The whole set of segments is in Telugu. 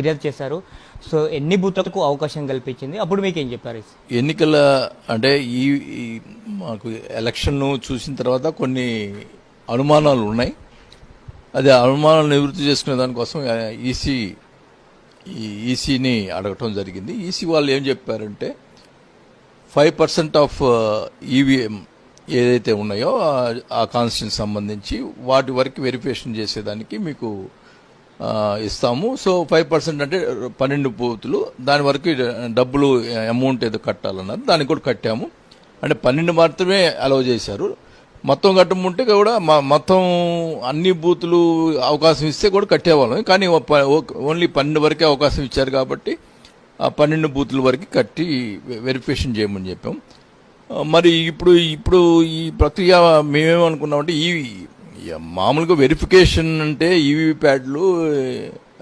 ఫిర్యాదు చేశారు. సో ఎన్ని బూత్లకు అవకాశం కల్పించింది? అప్పుడు మీకు ఏం చెప్పారు? ఎన్నికల అంటే ఈ మాకు ఎలక్షన్ చూసిన తర్వాత కొన్ని అనుమానాలు ఉన్నాయి. అది అనుమానాలు నివృత్తి చేసుకునే దానికోసం ఈసీ ఈ ఈసీని అడగటం జరిగింది. ఈసీ వాళ్ళు ఏం చెప్పారంటే ఫైవ్ పర్సెంట్ ఆఫ్ ఈవీఎం ఏదైతే ఉన్నాయో ఆ- ఆ కాన్స్టిట్యూన్ సంబంధించి వాటి వరకు వెరిఫికేషన్ చేసేదానికి మీకు ఇస్తాము. సో ఫైవ్ పర్సెంట్ అంటే పన్నెండు బూతులు. దాని వరకు డబ్బులు అమౌంట్ ఏదో కట్టాలన్నారు దానికి కూడా కట్టాము. అంటే పన్నెండు మాత్రమే అలౌ చేశారు. మొత్తం కట్టమంటే కూడా మొత్తం అన్ని బూతులు అవకాశం ఇస్తే కూడా కట్టేవాళ్ళం. కానీ ఓన్లీ పన్నెండు వరకే అవకాశం ఇచ్చారు కాబట్టి ఆ పన్నెండు బూతుల వరకు కట్టి వెరిఫికేషన్ చేయమని చెప్పాం. మరి ఇప్పుడు ఇప్పుడు ఈ ప్రక్రియ మేమేమనుకున్నామంటే ఈ మామూలుగా వెరిఫికేషన్ అంటే ఈవీ ప్యాడ్లు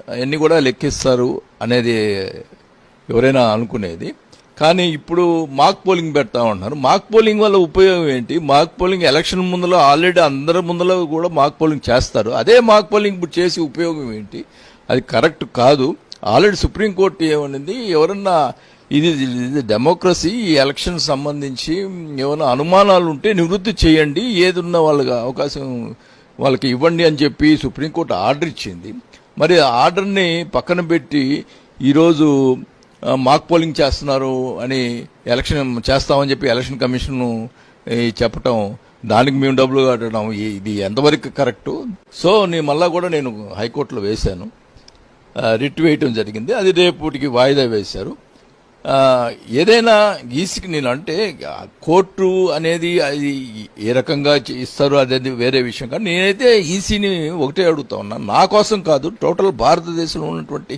అన్నీ కూడా లెక్కిస్తారు అనేది ఎవరైనా అనుకునేది. కానీ ఇప్పుడు మాక్ పోలింగ్ పెడతా ఉంటున్నారు మాక్ పోలింగ్ వల్ల ఉపయోగం ఏంటి? మాక్ పోలింగ్ ఎలక్షన్ ముందులో ఆల్రెడీ అందరి ముందులో కూడా మాక్ పోలింగ్ చేస్తారు. అదే మాక్ పోలింగ్ ఇప్పుడు చేసి ఉపయోగం ఏంటి? అది కరెక్ట్ కాదు. ఆల్రెడీ సుప్రీంకోర్టు ఏమనింది? ఎవరన్నా ఇది డెమోక్రసీ ఈ ఎలక్షన్ సంబంధించి ఏమైనా అనుమానాలు ఉంటే నివృత్తి చేయండి. ఏది ఉన్న వాళ్ళకి అవకాశం వాళ్ళకి ఇవ్వండి అని చెప్పి సుప్రీంకోర్టు ఆర్డర్ ఇచ్చింది. మరి ఆ ఆర్డర్ని పక్కన పెట్టి ఈరోజు మాక్ పోలింగ్ చేస్తున్నారు అని ఎలక్షన్ చేస్తామని చెప్పి ఎలక్షన్ కమిషన్ చెప్పటం దానికి మేము డబ్బులు కట్టడం ఇది ఎంతవరకు కరెక్టు? సో నేను మళ్ళా కూడా నేను హైకోర్టులో వేశాను. రిట్ వేయటం జరిగింది. అది రేపటికి వాయిదా వేశారు. ఏదైనా ఈసీకి నేను అంటే కోర్టు అనేది అది ఏ రకంగా ఇస్తారు అనేది వేరే విషయం. కానీ నేనైతే ఈసీని ఒకటే అడుగుతా ఉన్నా. నా కోసం కాదు టోటల్ భారతదేశంలో ఉన్నటువంటి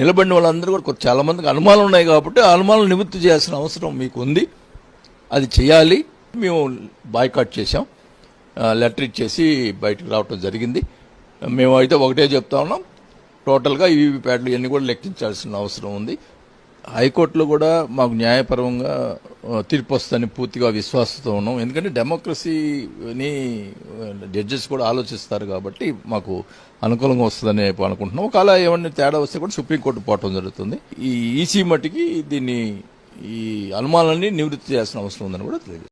నిలబడిన వాళ్ళందరూ కూడా చాలామందికి చాలా మందికి అనుమానాలు ఉన్నాయి కాబట్టి ఆ అనుమానాలు నివృత్తి చేయాల్సిన అవసరం మీకు ఉంది అది చేయాలి. మేము బాయ్కాట్ చేసాం లెటర్ ఇచ్చేసి బయటకు రావటం జరిగింది. మేము అయితే ఒకటే చెప్తా ఉన్నాం. టోటల్గా ఈవీ ప్యాడ్లు ఇవన్నీ కూడా లెక్కించాల్సిన అవసరం ఉంది. హైకోర్టులో కూడా మాకు న్యాయపరంగా తీర్పు వస్తుందని పూర్తిగా విశ్వాసంతో ఉన్నాం. ఎందుకంటే డెమోక్రసీని జడ్జెస్ కూడా ఆలోచిస్తారు కాబట్టి మాకు అనుకూలంగా వస్తుందని అనుకుంటున్నాం. ఒకవేళ ఏమన్నా తేడా వస్తే కూడా సుప్రీంకోర్టు పోవటం జరుగుతుంది. ఈ ఈసీ మట్టికి దీన్ని ఈ అనుమానాన్ని నివృత్తి చేయాల్సిన అవసరం ఉందని కూడా తెలియదు